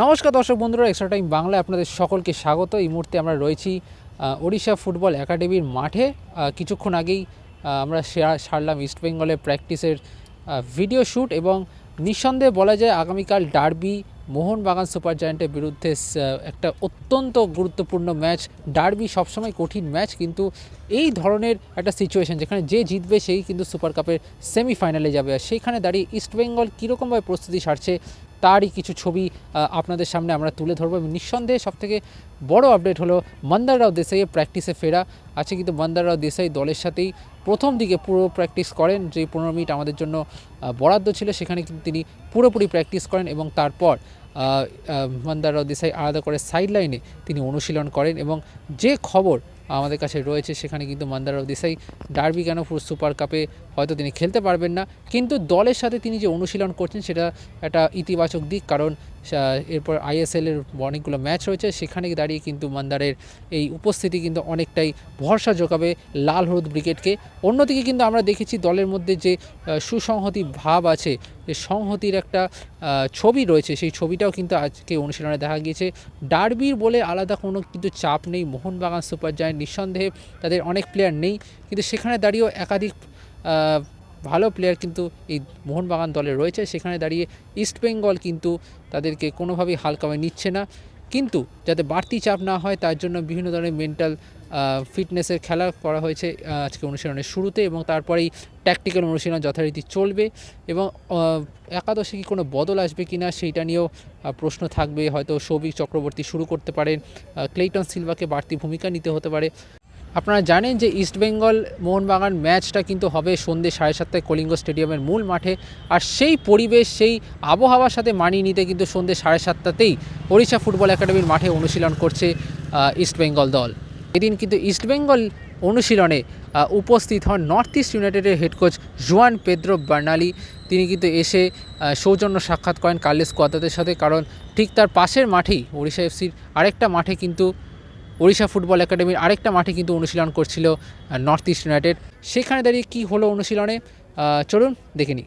নমস্কার দর্শক বন্ধুরা এক্সট্রা টাইম বাংলায় আপনাদের সকলকে স্বাগত। এই মুহূর্তে আমরা রয়েছি ওড়িশা ফুটবল একাডেমির মাঠে। কিছুক্ষণ আগেই আমরা সারলাম ইস্টবেঙ্গলের প্র্যাকটিসের ভিডিও শ্যুট এবং নিঃসন্দেহে বলা যায় আগামীকাল ডার্বি মোহনবাগান সুপার জায়ান্টের বিরুদ্ধে একটা অত্যন্ত গুরুত্বপূর্ণ ম্যাচ ডার্বি সবসময় কঠিন ম্যাচ কিন্তু এই ধরনের একটা সিচুয়েশন যেখানে যে জিতবে সেই কিন্তু সুপার কাপের সেমিফাইনালে যাবে। আর সেইখানে দাঁড়িয়ে ইস্টবেঙ্গল কীরকমভাবে প্রস্তুতি সারছে তারই কিছু ছবি আপনাদের সামনে আমরা তুলে ধরবো এবং নিঃসন্দেহে সবথেকে বড় আপডেট হলো মন্দার রাও দেশাইয়ের প্র্যাকটিসে ফেরা। আছে কিন্তু মন্দার রাও দেশাই দলের সাথেই প্রথম দিকে পুরো প্র্যাকটিস করেন, যে পনেরো মিনিট আমাদের জন্য বরাদ্দ ছিল, সেখানে কিন্তু তিনি পুরোপুরি প্র্যাকটিস করেন এবং তারপর মন্দার রাও দেশাই আলাদা করে সাইড লাইনে তিনি অনুশীলন করেন এবং যে খবর আমাদের কাছে রয়েছে, সেখানে কিন্তু মন্দার রাও দেশাই ডার্বি কেন পুরো সুপার কাপে হয়তো তিনি খেলতে পারবেন না। কিন্তু দলের সাথে তিনি যে অনুশীলন করছেন সেটা একটা ইতিবাচক দিক, কারণ এরপর আইএসএল এর অনেকগুলো ম্যাচ রয়েছে, সেখানে দাঁড়িয়ে কিন্তু মান্দারের এই উপস্থিতি কিন্তু অনেকটাই ভরসা যোগাবে লাল হলুদ ব্রিগেডকে। অন্যদিকে কিন্তু আমরা দেখেছি দলের মধ্যে যে সুসংহতি ভাব আছে যে সংহতির একটা ছবি রয়েছে। সেই ছবিটাও কিন্তু আজকে অনুশীলনে দেখা গিয়েছে। ডার্বির বলে আলাদা কোনো কিন্তু চাপ নেই। মোহনবাগান সুপার জায়েন্ট নিঃসন্দেহে তাদের অনেক প্লেয়ার নেই। কিন্তু সেখানে দাঁড়িয়েও একাধিক ভালো প্লেয়ার কিন্তু এই মোহনবাগান দলে রয়েছে। সেখানে দাঁড়িয়ে ইস্টবেঙ্গল কিন্তু তাদেরকে কোনোভাবেই হালকাভাবে নিচ্ছে না। কিন্তু যাতে বাড়তি চাপ না হয়, তার জন্য বিভিন্ন ধরনের মেন্টাল ফিটনেসের খেলা করা হয়েছে আজকে অনুশীলনের শুরুতে এবং তারপরেই ট্যাকটিক্যাল অনুশীলন যথারীতি চলবে এবং একাদশে কি কোনো বদল আসবে কি না সেইটা নিয়েও প্রশ্ন থাকবে। হয়তো সৌভিক চক্রবর্তী শুরু করতে পারেন ক্লেইটন সিলভাকে বাড়তি ভূমিকা নিতে হতে পারে। আপনারা জানেন যে ইস্টবেঙ্গল মোহনবাগান ম্যাচটা কিন্তু হবে সন্ধ্যে সাড়ে সাতটায় কলিঙ্গ স্টেডিয়ামের মূল মাঠে। আর সেই পরিবেশ, সেই আবহাওয়ার সাথে মানিয়ে নিতে কিন্তু সন্ধ্যে সাড়ে সাতটাতেই ওড়িশা ফুটবল একাডেমির মাঠে অনুশীলন করছে ইস্টবেঙ্গল দল। এদিন কিন্তু ইস্টবেঙ্গল অনুশীলনে উপস্থিত হন নর্থ ইস্ট ইউনাইটেডের head coach Juan Pedro Benali. তিনি কিন্তু এসে সৌজন্য সাক্ষাৎ করেন কার্লেস কোয়াদাদের সাথে, কারণ ঠিক তার পাশের মাঠেই ওড়িশা এফসির আরেকটা মাঠে কিন্তু ওড়িশা ফুটবল একাডেমির আরেকটা মাঠে কিন্তু অনুশীলন করছিল নর্থ ইস্ট ইউনাইটেড। সেখানে দাঁড়িয়ে কী হলো অনুশীলনে? চলুন দেখে নিই।